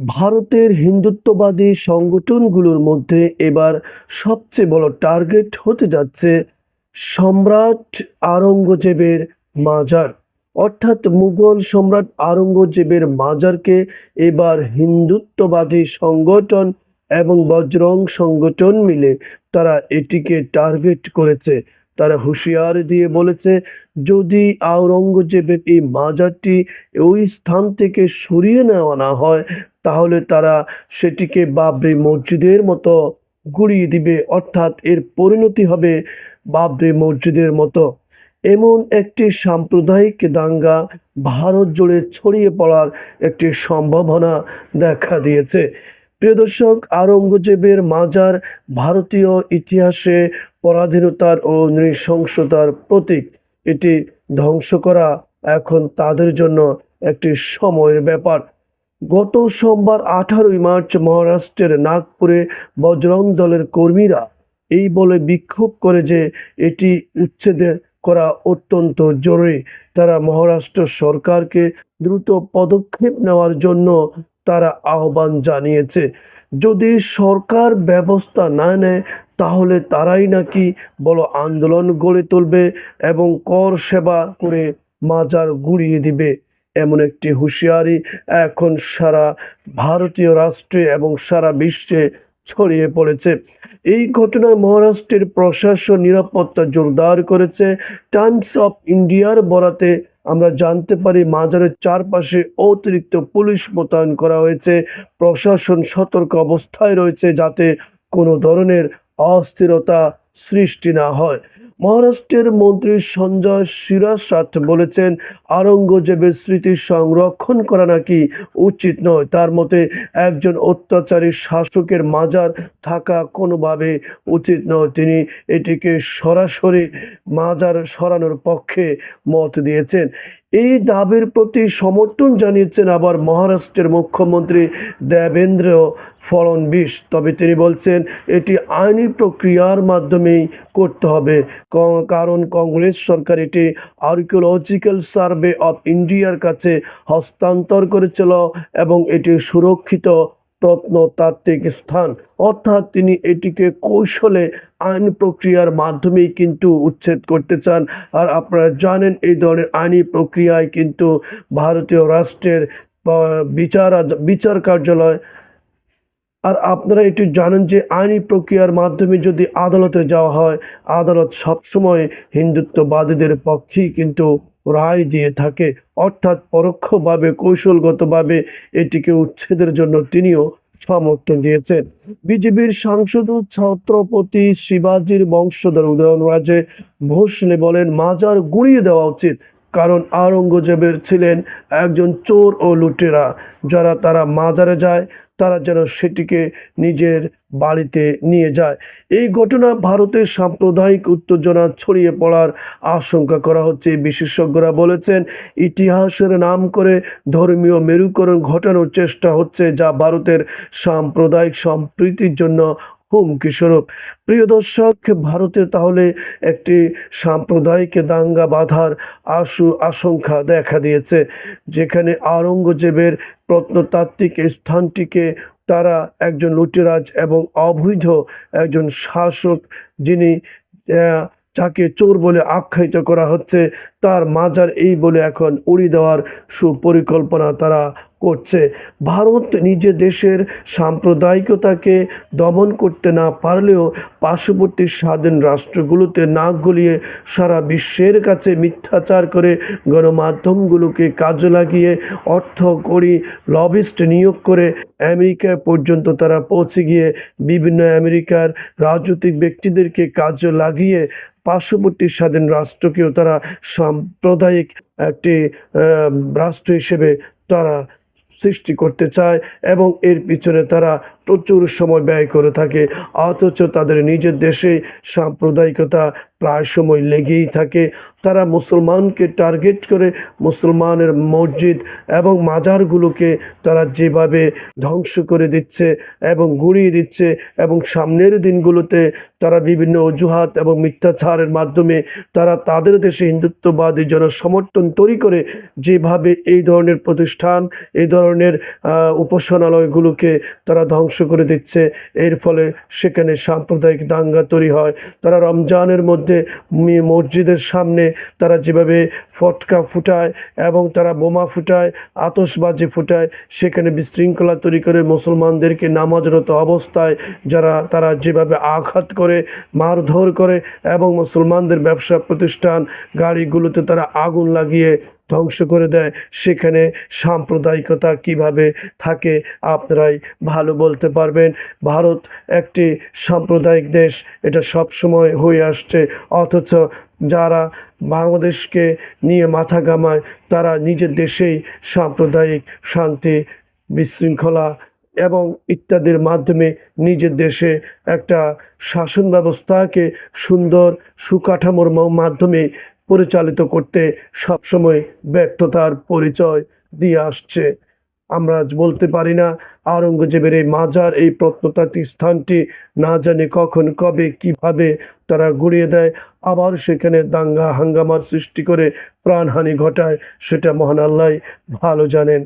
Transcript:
ভারতের হিন্দুত্ববাদী সংগঠনগুলোর মধ্যে এবার সবচেয়ে বড় টার্গেট হতে যাচ্ছে সম্রাট আওরঙ্গজেবের মাজার। অর্থাৎ মুঘল সম্রাট আওরঙ্গজেবের মাজারকে এবার হিন্দুত্ববাদী সংগঠন এবং বজরং সংগঠন মিলে তারা এটিকে টার্গেট করেছে। তারা হুঁশিয়ার দিয়ে বলেছে, যদি আওরঙ্গজেবের এই মাজারটি ওই স্থান থেকে সরিয়ে নেওয়া না হয়, তাহলে তারা সেটিকে বাবরি মসজিদের মতো গুড়িয়ে দিবে, অর্থাৎ এর পরিণতি হবে বাবরি মসজিদের মতো। এমন একটি সাম্প্রদায়িক দাঙ্গা ভারত জুড়ে ছড়িয়ে পড়ার একটি সম্ভাবনা দেখা দিয়েছে। প্রিয় দর্শক, আওরঙ্গজেবের মাজার ভারতীয় ইতিহাসে পরাধীনতার ও নৃশংসতার প্রতীক। এটি ধ্বংস করা এখন তাদের জন্য একটি সময়ের ব্যাপার। গত সোমবার আঠারোই মার্চ মহারাষ্ট্রের নাগপুরে বজরং দলের কর্মীরা এই বলে বিক্ষোভ করে যে এটি উচ্ছেদ করা অত্যন্ত জরুরি। তারা মহারাষ্ট্র সরকারকে দ্রুত পদক্ষেপ নেওয়ার জন্য তারা আহ্বান জানিয়েছে, যদি সরকার ব্যবস্থা না নেয়, তাহলে তারাই নাকি বড় আন্দোলন গড়ে তুলবে এবং কর সেবা করে মাজার গুড়িয়ে দিবে। এমন একটি হুঁশিয়ারি এখন সারা ভারতীয় রাষ্ট্রে এবং সারা বিশ্বে ছড়িয়ে পড়েছে। এই ঘটনায় মহারাষ্ট্রের প্রশাসন নিরাপত্তা জোরদার করেছে। টাইমস অফ ইন্ডিয়ার বরাতে আমরা জানতে পারি মাজারের চারপাশে অতিরিক্ত পুলিশ মোতায়েন করা হয়েছে। প্রশাসন সতর্ক অবস্থায় রয়েছে যাতে কোনো ধরনের অস্থিরতা সৃষ্টি না হয়। মহারাষ্ট্রের মন্ত্রী সঞ্জয় শিরাসাত বলেছেন, আওরঙ্গজেবের স্মৃতি সংরক্ষণ করা নাকি উচিত নয়। তার মতে, একজন অত্যাচারী শাসকের মাজার থাকা কোনোভাবে উচিত নয়। তিনি এটিকে সরাসরি মাজার সরানোর পক্ষে মত দিয়েছেন। এই দাবির প্রতি সমর্থন জানিয়েছেন আবার মহারাষ্ট্রের মুখ্যমন্ত্রী দেবেন্দ্র ফড়নবিস তবে তিনি বলছেন, এটি আইনি প্রক্রিয়ার মাধ্যমেই করতে হবে। কারণ কংগ্রেস সরকার এটি আর্কিওলজিক্যাল সার্ভে অফ ইন্ডিয়ার কাছে হস্তান্তর করেছিল এবং এটি সুরক্ষিত প্রত্নতাত্ত্বিক স্থান। অর্থাৎ তিনি এটিকে কৌশলে আইন প্রক্রিয়ার মাধ্যমেই কিন্তু উচ্ছেদ করতে চান। আর আপনারা জানেন, এই ধরনের আইনি প্রক্রিয়ায় কিন্তু ভারতীয় রাষ্ট্রের বিচার বিচার কার্যালয় আর আপনারা এটি জানেন যে আইনি প্রক্রিয়ার মাধ্যমে যদি আদালতে যাওয়া হয়, আদালত সবসময় হিন্দুত্ববাদীদের পক্ষেই কিন্তু রায় দিয়ে থাকে। অর্থাৎ পরোক্ষভাবে, কৌশলগতভাবে এটিকে উচ্ছেদের জন্য তিনিও সমর্থন দিয়েছেন। বিজেপির সাংসদ ছত্রপতি শিবাজির বংশধর উদয়নরাজে ভোসলে বলেন, মাজার গুঁড়িয়ে দেওয়া উচিত। কারণ আওরঙ্গজেবের ছিলেন একজন চোর ও লুটেরা। যারা তারা মাজারে যায় তারা যেন সেটিকে নিজের বাড়িতে নিয়ে যায়। এই ঘটনা ভারতের সাম্প্রদায়িক উত্তেজনা ছড়িয়ে পড়ার আশঙ্কা করা হচ্ছে। বিশেষজ্ঞরা বলেছেন, ইতিহাসের নাম করে ধর্মীয় মেরুকরণ ঘটানোর চেষ্টা হচ্ছে যা ভারতের সাম্প্রদায়িক সম্প্রীতির জন্য হুমকি স্বরূপ প্রিয় দর্শক, ভারতে তাহলে একটি সাম্প্রদায়িক দাঙ্গা বাঁধার আশু, আশঙ্কা দেখা দিয়েছে, যেখানে আওরঙ্গজেবের প্রত্নতাত্ত্বিক স্থানটিকে তারা একজন লুটেরাজ এবং অবৈধ একজন শাসক যিনি যাকে চোর বলে আখ্যায়িত করা হচ্ছে, তার মাজার এই বলে এখন উড়ি দেওয়ার সুপরিকল্পনা তারা করছে। ভারত নিজে দেশের সাম্প্রদায়িকতাকে দমন করতে না পারলেও পার্শ্ববর্তী স্বাধীন রাষ্ট্রগুলোতে নাক গলিয়ে সারা বিশ্বের কাছে মিথ্যাচার করে গণমাধ্যমগুলোকে কাজে লাগিয়ে অর্থ করি লবিস্ট নিয়োগ করে আমেরিকা পর্যন্ত তারা পৌঁছে গিয়ে বিভিন্ন আমেরিকার রাজনৈতিক ব্যক্তিদেরকে কাজে লাগিয়ে পার্শ্ববর্তী স্বাধীন রাষ্ট্রকেও তারা সাম্প্রদায়িক একটি রাষ্ট্র হিসেবে তারা সৃষ্টি করতে চায় এবং এর পিছনে তারা প্রচুর সময় ব্যয় করে থাকে, অথচ তাদের নিজের দেশে সাম্প্রদায়িকতা প্রায় সময় লেগেই থাকে। তারা মুসলমানকে টার্গেট করে মুসলমানের মসজিদ এবং মাজারগুলোকে তারা যেভাবে ধ্বংস করে দিচ্ছে এবং গুঁড়িয়ে দিচ্ছে এবং সামনের দিনগুলোতে তারা বিভিন্ন অজুহাত এবং মিথ্যাচারের মাধ্যমে তারা তাদের দেশে হিন্দুত্ববাদী জন সমর্থন তৈরি করে যেভাবে এই ধরনের প্রতিষ্ঠান, এই ধরনের উপাসনালয়গুলোকে তারা ধ্বংস করে দিচ্ছে। এর ফলে সেখানে সাম্প্রদায়িক দাঙ্গা তৈরি হয়। তারা রমজানের মধ্যে মসজিদের সামনে তারা যেভাবে ফটকা ফুটায় এবং তারা বোমা ফুটায়, আতশবাজি ফুটায়। সেখানে বিশৃঙ্খলা তৈরি করে মুসলমানদেরকে নামাজরত অবস্থায় যারা, তারা যেভাবে আঘাত করে, মারধর করে এবং মুসলমানদের ব্যবসা প্রতিষ্ঠান গাড়িগুলোতে তারা আগুন লাগিয়ে ধ্বংস করে দেয়, সেখানে সাম্প্রদায়িকতা কীভাবে থাকে আপনারাই ভালো বলতে পারবেন। ভারত একটি সাম্প্রদায়িক দেশ, এটা সব সময় হয়ে আসছে, অথচ যারা বাংলাদেশকে নিয়ে মাথা ঘামায়, তারা নিজের দেশেই সাম্প্রদায়িক শান্তি বিশৃঙ্খলা এবং ইত্যাদির মাধ্যমে নিজের দেশে একটা শাসন ব্যবস্থাকে সুন্দর সুকাঠামোর মাধ্যমে পরিচালিত করতে সবসময় ব্যর্থতার পরিচয় দিয়ে আসছে। আমরা বলতে পারি না, আওরঙ্গজেবের এই মাজার, এই প্রত্নতাত্ত্বিক স্থানটি না জানে কখন, কবে, কীভাবে তারা গুড়িয়ে দেয়, আবার সেখানে দাঙ্গা হাঙ্গামার সৃষ্টি করে প্রাণহানি ঘটায়, সেটা মহান আল্লাহ ভালো জানেন।